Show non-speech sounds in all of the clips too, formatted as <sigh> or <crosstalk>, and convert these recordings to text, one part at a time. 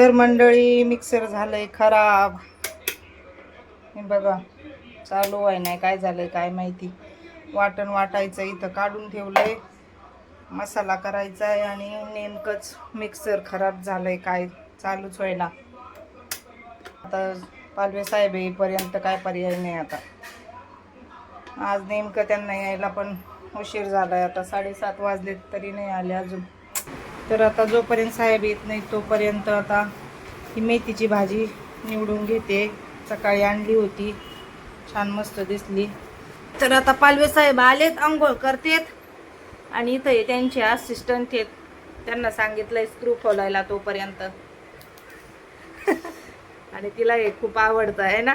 तर मंडळी मिक्सर झालंय खराब. हे बघा चालू आहे नाही काय झालंय काय माहिती. वाटण वाटायचं इथं काढून ठेवलंय. मसाला करायचा आहे आणि नेमकंच मिक्सर खराब झालंय काय चालूच व्हायला आता पालवे साहेब येईपर्यंत काय पर्याय नाही आता. आज नेमकं त्यांना यायला पण उशीर झालाय. आता साडेसात वाजले तरी नाही आले अजून. तर आता जोपर्यंत साहेब येत नाही तोपर्यंत आता ही मेथीची भाजी निवडून घेते. सकाळी आणली होती. छान मस्त दिसली. तर आता पालवे साहेब आलेत आंघोळ करतेत. आणि इथं हे त्यांचे असिस्टंट आहेत. त्यांना सांगितलंय स्क्रू खोलायला तोपर्यंत. <laughs> आणि तिला हे खूप आवडतं आहे ना?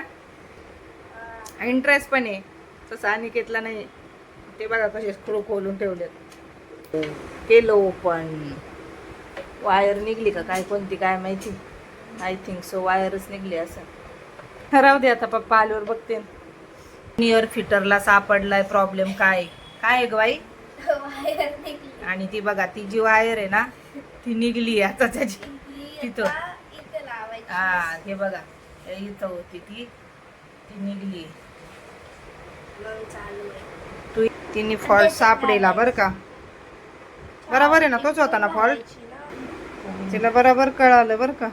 इंटरेस्ट पण आहे. तसं अनिकेतला नाही. ते बघा कसे स्क्रू खोलून ठेवलेत. केलं ओपन वायर निघली का? काय कोणती काय माहिती? आय थिंक सो वायरच निघली असं राहू दे आता पप्पा आल्यावर बघते. नियर फिटरला सापडलाय प्रॉब्लेम काय? काय आहे ग बाई? आणि ती बघा ती जी वायर आहे ना ती निघली आता त्याची. तिथं. हा हे बघा इथं होती ती. ती निघली. तू तिने फॉल्ट सापडेला बरं का? बरोबर आहे ना तोच होता ना फॉल्ट तिला बरोबर कळालं बरं का.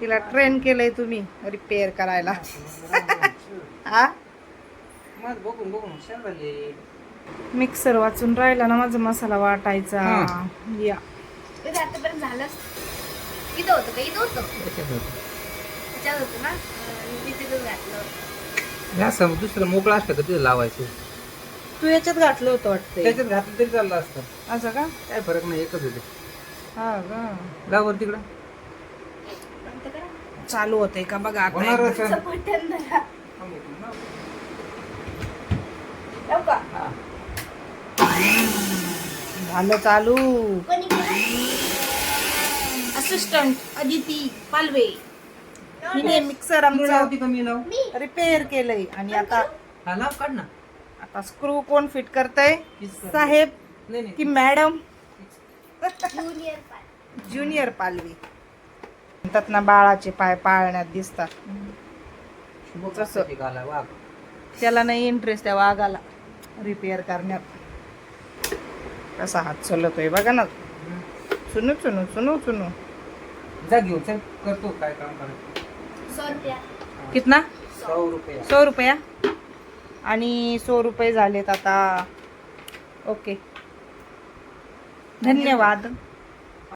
तिला ट्रेन केलंय तुम्ही रिपेअर करायला. <laughs> हा? मिक्सर वाचून राहिला ना माझा मसाला वाटायचा. या. आतापर्यंत झालं इथं होतं का? इथं होतं. त्याच्यात होतं. त्याच्यात होतं ना? अं, मी तिथं घातलं असं दुसरं मोकळं असतं का तिथं लावायचं? तू याच्यात घातलं होतं वाटतंय. त्याच्यात घातलं तरी चाललं असतं. असं का? काय फरक नाही एकच होते. हा का लावर तिकडं. बंद करा. चालू होतंय का? बघा आता होणार एकदा. असं. बटन धरा लावू का? हा. झालं चालू. कोणी असिस्टंट अदिती पालवे. हिने मिक्सर तू आमचा लावती का मी. लाव रिपेअर केलंय. आणि आता हा लाव काढ ना. आता स्क्रू कोण फिट करतय? हीच कर. साहेब नाही नाही. की मॅडम ज्युनियर पालवी. म्हणतात ना बाळाचे पाय पाळण्यात दिसतात. वाघ. त्याला नाही इंटरेस्ट त्या वाघाला. रिपेअर करण्यात. कसा हात चलतोय बघा ना. चुनू चुनू चुनू चुनू. जा घेऊन चल. करतो काय काम करायचं. सौ रुपया. कितना? सौ रुपये. सौ रुपया. आणि सौ रुपये झालेत आता. ओके. धन्यवाद.